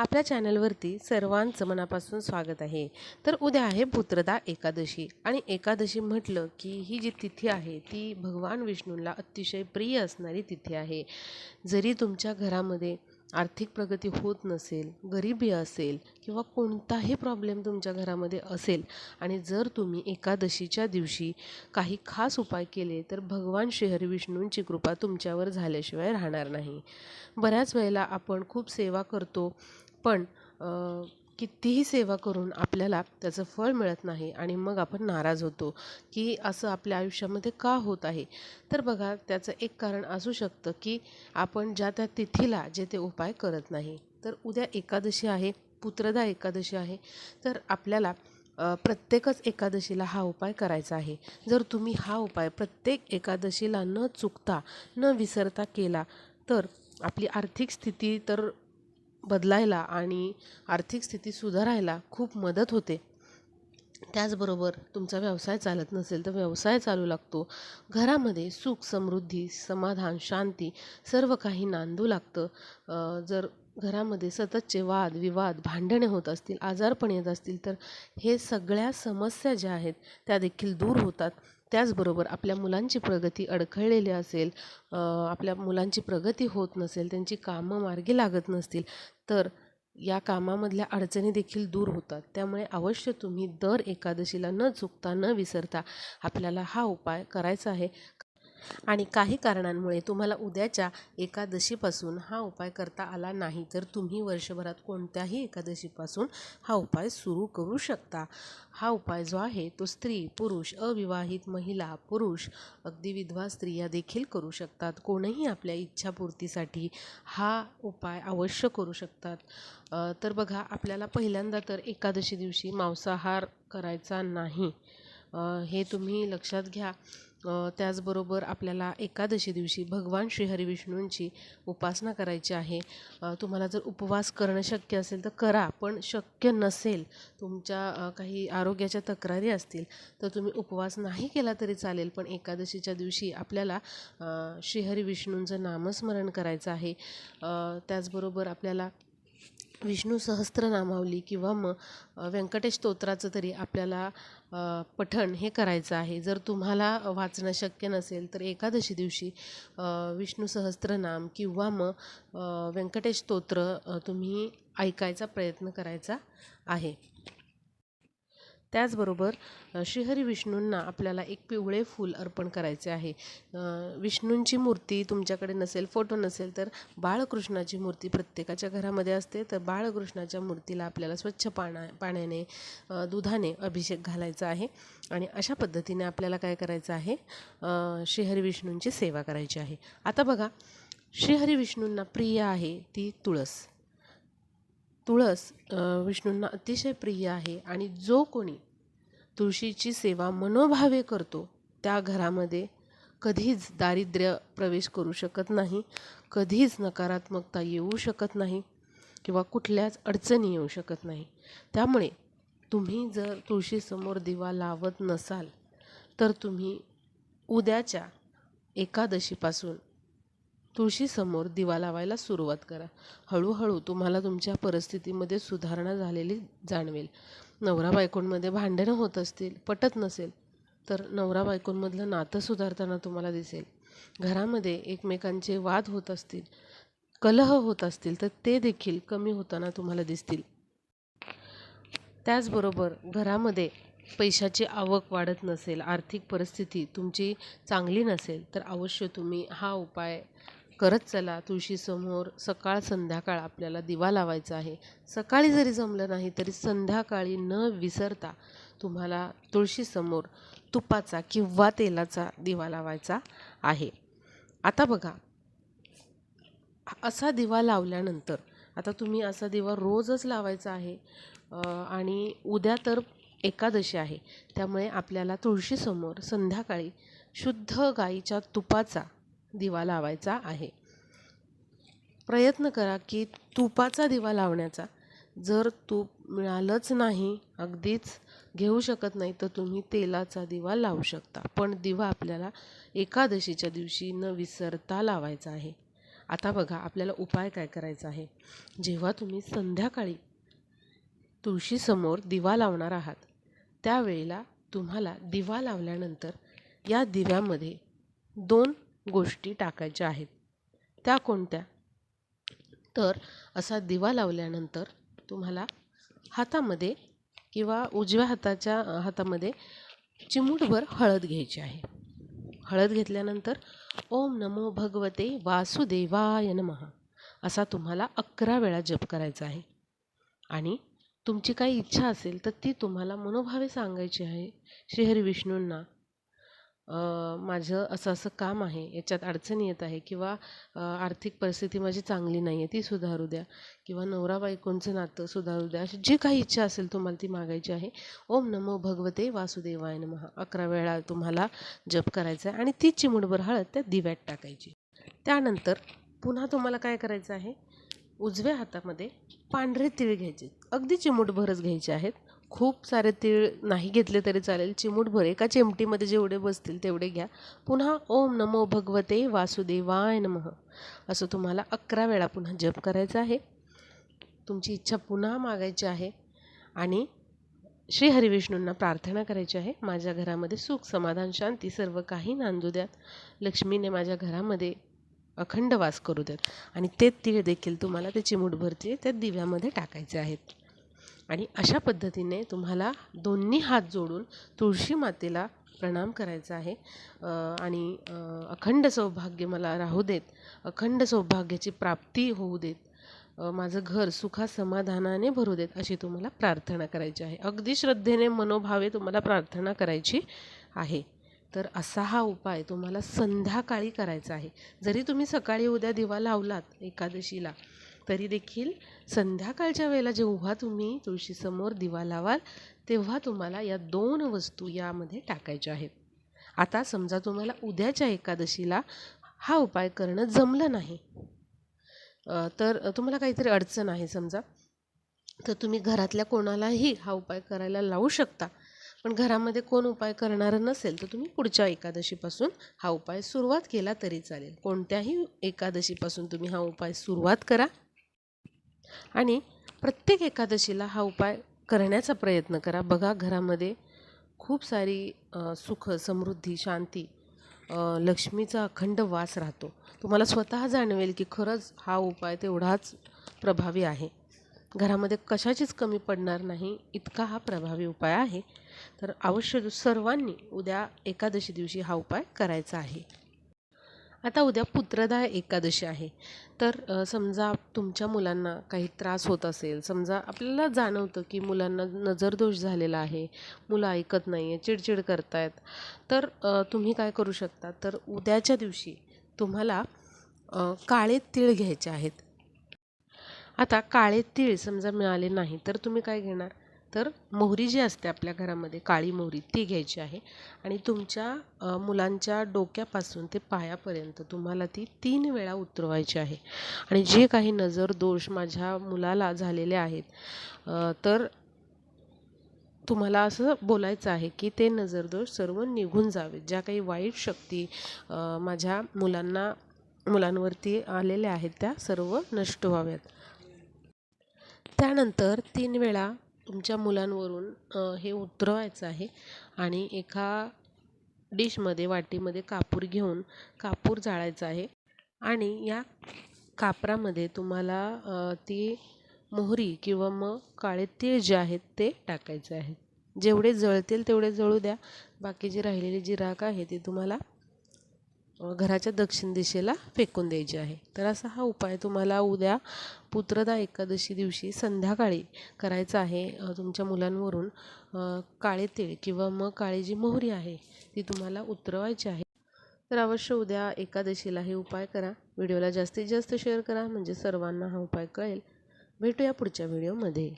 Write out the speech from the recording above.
आपल्या चॅनलवरती सर्वांचं मनापासून स्वागत आहे. तर उद्या आहे पुत्रदा एकादशी आणि एकादशी म्हटलं की ही जी तिथी आहे ती भगवान विष्णूंना अतिशय प्रिय असणारी तिथी आहे. जरी तुमच्या घरामध्ये आर्थिक प्रगती होत नसेल गरिबी असेल किंवा कोणताही प्रॉब्लेम तुमच्या घरामध्ये असेल आणि जर तुम्ही एकादशीच्या दिवशी काही खास उपाय केले तर भगवान श्रीहरी विष्णूंची कृपा तुमच्यावर झाल्याशिवाय राहणार नाही. बऱ्याच वेळेला आपण खूप सेवा करतो पण कितीही सेवा करून आपल्याला त्याचं फळ मिळत नाही आणि मग आपण नाराज होतो की असं आपल्या आयुष्यामध्ये का होत आहे? तर बघा त्याचं एक कारण असू शकतं की आपण ज्या त्या तिथीला जे ते उपाय करत नाही. तर उद्या एकादशी आहे पुत्रदा एकादशी आहे तर आपल्याला प्रत्येकच एकादशीला हा उपाय करायचा आहे. जर तुम्ही हा उपाय प्रत्येक एकादशीला न चुकता न विसरता केला तर आपली आर्थिक स्थिती तर बदलायला आणि आर्थिक स्थिती सुधारायला खूप मदत होते. त्याचबरोबर तुमचा व्यवसाय चालत नसेल तर व्यवसाय चालू लागतो. घरामध्ये सुख समृद्धी समाधान शांती सर्व काही नांदू लागतं. जर घरामध्ये सततचे वाद विवाद भांडणे होत असतील आजारपण येत असतील तर हे सगळ्या समस्या ज्या आहेत त्या देखील दूर होतात. त्याचबरोबर आपल्या मुलांची प्रगती अडखळलेली असेल आपल्या मुलांची प्रगती होत नसेल त्यांची कामं मार्गी लागत नसतील तर या कामामधल्या अडचणी देखील दूर होतात. त्यामुळे अवश्य तुम्ही दर एकादशीला न चुकता न विसरता आपल्याला हा उपाय करायचा आहे. आणि काही कारणांमुळे तुम्हाला उद्याच्या एकादशीपासून हा उपाय करता आला नाही तर तुम्ही वर्षभरात कोणत्याही एकादशीपासून हा उपाय सुरू करू शकता. हा उपाय जो आहे तो स्त्री पुरुष अविवाहित महिला पुरुष अगदी विधवा स्त्रिया देखील करू शकतात. कोणीही आपल्या इच्छापूर्तीसाठी हा उपाय अवश्य करू शकतात. तर बघा आपल्याला पहिल्यांदा तर एकादशी दिवशी मांसाहार करायचा नाही. हे तुम्ही लक्षात घ्या. त्याचबरोबर आपल्याला एकादशी दिवशी भगवान श्रीहरी विष्णूंची उपासना करायची आहे. तुम्हाला जर उपवास करणं शक्य असेल तर करा पण शक्य नसेल तुमच्या काही आरोग्याच्या तक्रारी असतील तर तुम्ही उपवास नाही केला तरी चालेल पण एकादशीच्या दिवशी आपल्याला श्रीहरिविष्णूंचं श्रीहरी विष्णूंचं नामस्मरण करायचं आहे. त्याचबरोबर आपल्याला विष्णू सहस्त्रनामावली किंवा मग व्यंकटेश स्तोत्राचं तरी आपल्याला पठण हे करायचं आहे. जर तुम्हाला वाचणं शक्य नसेल तर एकादशी दिवशी विष्णू सहस्त्रनाम किंवा मग व्यंकटेश स्तोत्र तुम्ही ऐकायचा प्रयत्न करायचा आहे. त्याचबरोबर श्रीहरी विष्णूंना आपल्याला एक पिवळे फूल अर्पण करायचे आहे. विष्णूंची मूर्ती तुमच्याकडे नसेल फोटो नसेल तर बाळकृष्णाची मूर्ती प्रत्येकाच्या घरामध्ये असते. तर बाळकृष्णाच्या मूर्तीला आपल्याला स्वच्छ पाण्या पाण्याने दुधाने अभिषेक घालायचा आहे. आणि अशा पद्धतीने आपल्याला काय करायचं आहे? श्रीहरी विष्णूंची सेवा करायची आहे. आता बघा श्रीहरी विष्णूंना प्रिय आहे ती तुळस. तुळस विष्णूंना अतिशय प्रिय आहे आणि जो कोणी तुळशीची सेवा मनोभावे करतो त्या घरामध्ये कधीच दारिद्र्य प्रवेश करू शकत नाही कधीच नकारात्मकता येऊ शकत नाही किंवा कुठल्याच अडचणी येऊ शकत नाही. त्यामुळे तुम्ही जर तुळशीसमोर दिवा लावत नसाल तर तुम्ही उद्याच्या एकादशीपासून तुळशीसमोर दिवा लावायला सुरुवात करा. हळूहळू तुम्हाला तुमच्या परिस्थितीमध्ये सुधारणा झालेली जाणवेल. नवरा बायकोंमध्ये भांडणं होत असतील पटत नसेल तर नवरा बायकोंमधलं नातं सुधारताना तुम्हाला दिसेल. घरामध्ये एकमेकांचे वाद होत असतील कलह होत असतील तर ते देखील कमी होताना तुम्हाला दिसतील. त्याचबरोबर घरामध्ये पैशाची आवक वाढत नसेल आर्थिक परिस्थिती तुमची चांगली नसेल तर अवश्य तुम्ही हा उपाय करत चला तुळशीसमोर सकाळ संध्याकाळ आपल्याला दिवा लावायचा आहे. सकाळी जरी जमलं नाही तरी संध्याकाळी न विसरता तुम्हाला तुळशीसमोर तुपाचा किंवा तेलाचा दिवा लावायचा आहे. आता बघा असा दिवा लावल्यानंतर आता तुम्ही असा दिवा रोजच लावायचा आहे आणि उद्या तर एकादशी आहे त्यामुळे आपल्याला तुळशीसमोर संध्याकाळी शुद्ध गाईच्या तुपाचा दिवा लावायचा आहे. प्रयत्न करा की तुपाचा दिवा लावण्याचा. जर तूप मिळालंच नाही अगदीच घेऊ शकत नाही तर तुम्ही तेलाचा दिवा लावू शकता. पण दिवा आपल्याला एकादशीच्या दिवशी न विसरता लावायचा आहे. आता बघा आपल्याला उपाय काय करायचा आहे? जेव्हा तुम्ही संध्याकाळी तुळशीसमोर दिवा लावणार आहात त्यावेळेला तुम्हाला दिवा लावल्यानंतर या दिव्यामध्ये दोन गोष्टी टाकायच्या आहेत. त्या कोणत्या? तर असा दिवा लावल्यानंतर तुम्हाला हातामध्ये किंवा उजव्या हाताच्या हातामध्ये चिमूटभर हळद घ्यायची आहे. हळद घेतल्यानंतर ओम नमो भगवते वासुदेवाय नमः असा तुम्हाला अकरा वेळा जप करायचा आहे. आणि तुमची काही इच्छा असेल तर ती तुम्हाला मनोभावे सांगायची आहे. श्रीहरी विष्णूंना माझं असं असं काम आहे याच्यात अडचणी येत आहे किंवा आर्थिक परिस्थिती माझी चांगली नाही आहे ती सुधारू द्या. किंवा नवरा बायकोंचं नातं सुधारू द्या. अशी जी काही इच्छा असेल तुम्हाला ती मागायची आहे. ओम नमो भगवते वासुदेवाय नमः. अकरा वेळा तुम्हाला जप करायचा आहे आणि ती चिमुडभर हळद त्या दिव्यात टाकायची. त्यानंतर पुन्हा तुम्हाला काय करायचं आहे? उजव्या हातामध्ये पांढरे तीळ घ्यायचे. अगदी चिमूटभरच घ्यायचे आहेत. खूप सारे तीळ नाही घेतले तरी चालेल. चिमूटभर एका चिमटीमध्ये जेवढे बसतील तेवढे घ्या. पुन्हा ओम नमो भगवते वासुदेवाय नमः. असं तुम्हाला अकरा वेळा पुन्हा जप करायचा आहे. तुमची इच्छा पुन्हा मागायची आहे आणि श्री हरिविष्णूंना प्रार्थना करायची आहे. माझ्या घरामध्ये सुख समाधान शांती सर्व काही नांदू द्यात. लक्ष्मीने माझ्या घरामध्ये अखंड वास करू द्यात. आणि ते तीळ देखील तुम्हाला ते चिमूटभर तीळ त्या दिव्यामध्ये टाकायचे आहेत. आणि अशा पद्धतीने तुम्हाला दोन्ही हात जोडून तुळशी मातेला प्रणाम करायचा आहे. आणि अखंड सौभाग्य मला राहू देत अखंड सौभाग्याची प्राप्ती होऊ देत माझं घर सुखा समाधानाने भरू देत अशी तुम्हाला प्रार्थना करायची आहे. अगदी श्रद्धेने मनोभावे तुम्हाला प्रार्थना करायची आहे. तर असा हा उपाय तुम्हाला संध्याकाळी करायचा आहे. जरी तुम्ही सकाळी उद्या दिवा लावलात एकादशीला तरी देखील संध्याकाळच्या वेळेला जेव्हा तुम्ही तुळशीसमोर दिवा लावाल तेव्हा तुम्हाला या दोन वस्तू यामध्ये टाकायच्या आहेत. आता समजा तुम्हाला उद्याच्या एकादशीला हा उपाय करणं जमलं नाही. तर तुम्हाला काहीतरी अडचण आहे समजा. तर तुम्ही घरातल्या कोणालाही हा उपाय करायला लावू शकता. पण घरामध्ये कोण उपाय करणारं नसेल तर तुम्ही पुढच्या एकादशीपासून हा उपाय सुरुवात केला तरी चालेल. कोणत्याही एकादशीपासून तुम्ही हा उपाय सुरुवात करा. आणि प्रत्येक एकादशीला हा उपाय करण्याचा प्रयत्न करा. बघा घरामध्ये खूप सारी सुख समृद्धी शांती लक्ष्मीचा अखंड वास राहतो. तुम्हाला स्वतः जाणवेल की खरंच हा उपाय तेवढाच प्रभावी आहे. घरामध्ये कशाचीच कमी पडणार नाही इतका हा प्रभावी उपाय आहे. तर अवश्य सर्वांनी उद्या एकादशी दिवशी हा उपाय करायचा आहे. आता उद्या पुत्रदा एकादशी आहे. तर समजा तुमच्या मुलांना काही त्रास होत असेल समजा आपल्याला जाणवतं की मुलांना नजरदोष झालेला आहे मुलं ऐकत नाही आहे चिडचिड करतायत तर तुम्ही काय करू शकता? तर उद्याच्या दिवशी तुम्हाला काळे तीळ घ्यायचे आहेत. आता काळे तीळ समजा मिळाले नाही तर तुम्ही काय घेणार? तर मोहरी जी असते आपल्या घरामध्ये काळी मोहरी ती घ्यायची आहे. आणि तुमच्या मुलांच्या डोक्यापासून ते पायापर्यंत तुम्हाला ती तीन वेळा उतरवायची आहे. आणि जे काही नजर दोष माझ्या मुलाला झालेले आहेत तर तुम्हाला असं बोलायचं आहे की ते नजरदोष सर्व निघून जावेत. ज्या काही वाईट शक्ती माझ्या मुलांना मुलांवरती आलेल्या आहेत त्या सर्व नष्ट व्हाव्यात. त्यानंतर तीन वेळा तुमच्या मुलांवरून हे उतरवायचं आहे आणि एका डिशमध्ये वाटीमध्ये कापूर घेऊन कापूर जाळायचा आहे आणि या कापरामध्ये तुम्हाला ती मोहरी किंवा मग काळे तीळ जे आहेत ते टाकायचे आहेत. जेवढे जळतील तेवढे जळू द्या. बाकी जी राहिलेली जी राख आहे ती तुम्हाला घराच्या दक्षिण दिशेला फेकून द्यायची आहे. तर असा हा उपाय तुम्हाला उद्या पुत्रदा एकादशी दिवशी संध्याकाळी करायचा आहे. तुमच्या मुलांवरून काळे तीळ किंवा मग काळी जी मोहरी आहे ती तुम्हाला उतरवायची आहे. तर अवश्य उद्या एकादशीला हे उपाय करा. व्हिडिओला जास्तीत जास्त शेअर करा. म्हणजे सर्वांना हा उपाय कळेल. भेटूया पुढच्या व्हिडिओमध्ये.